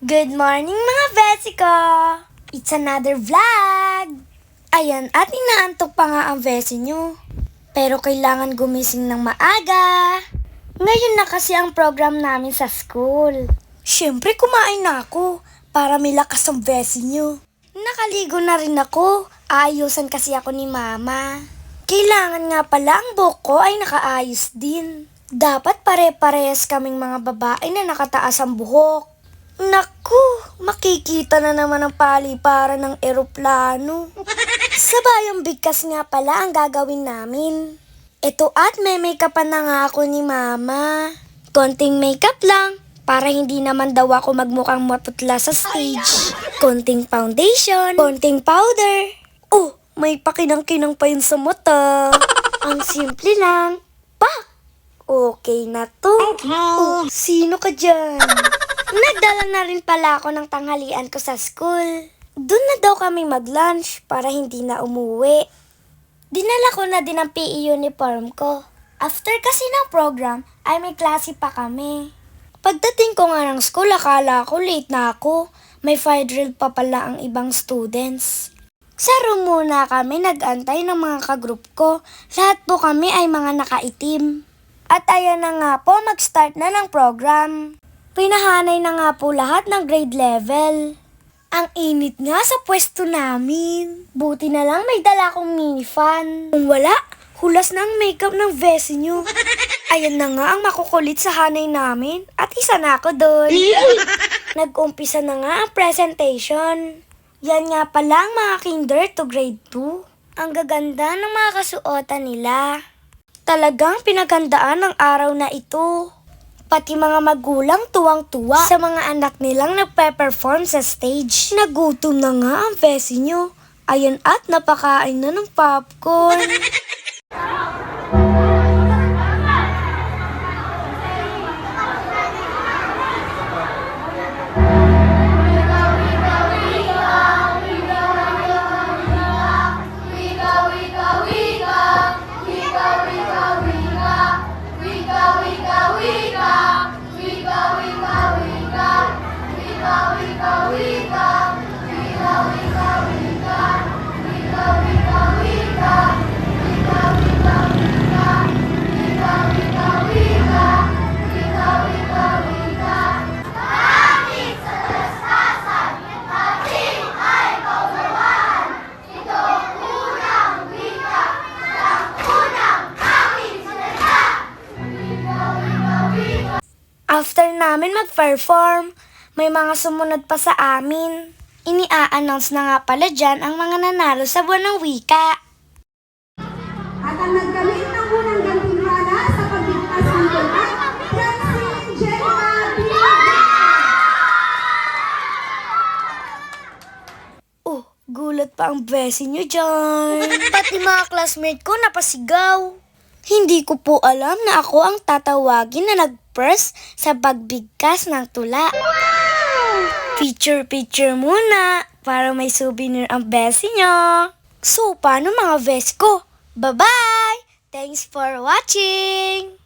Good morning mga besi! It's another vlog! Ayan, at inaantok pa nga ang besi nyo. Pero kailangan gumising ng maaga. Ngayon na kasi ang program namin sa school. Siyempre kumain na ako para may lakas ang besi nyo. Nakaligo na rin ako. Aayusan kasi ako ni mama. Kailangan nga pala ang buhok ko ay nakaayos din. Dapat pare-parehas kaming mga babae na nakataas ang buhok. Naku, makikita na naman ang paliparan ng eroplano. Sabayang bigkas nga pala ang gagawin namin. Ito at may makeupan na nga ako ni mama. Konting makeup lang, para hindi naman daw ako magmukhang maputla sa stage. Konting foundation, konting powder. Oh, may pakinang-kinang pa yun sa mata. ang simple lang. Pak! Okay na to. Oh, sino ka dyan? Nagdala na rin pala ako ng tanghalian ko sa school. Doon na daw kami mag-lunch para hindi na umuwi. Dinala ko na din ang PE uniform ko. After kasi ng program, ay may klase pa kami. Pagdating ko nga ng school, akala ko late na ako. May fire drill pa pala ang ibang students. Sa room muna kami nag-antay ng mga kagroup ko. Lahat po kami ay mga nakaitim. At ayan na nga po, mag-start na ng program. Pinahanay na nga po lahat ng grade level. Ang init nga sa pwesto namin. Buti na lang may dala akong mini fan. Kung wala, hulas na ang makeup ng vesi nyo. Ayan na nga ang makukulit sa hanay namin at isa na ako doon. Nag-umpisa na nga ang presentation. Yan nga pala ang mga kinder to grade 2. Ang gaganda ng mga kasuotan nila. Talagang pinagandaan ang araw na ito. Pati mga magulang tuwang-tuwa sa mga anak nilang nagpe-perform sa stage. Nagutom na nga ang besi nyo. Ayan at napakain na ng popcorn. After namin mag-perform, may mga sumunod pa sa amin. Inia-announce na nga pala dyan ang mga nanalo sa buwan ng wika. At ang nagkamit ng unang gantimpala sa pagbigkas ng tulad, Francine Gemma Oh, gulat pa ang besi nyo dyan. Pati mga classmate ko napasigaw. Hindi ko po alam na ako ang tatawagin na nag-first sa pagbigkas ng tula. Picture-picture muna para may souvenir ang besi nyo. So, paano mga besi ko? Bye-bye! Thanks for watching!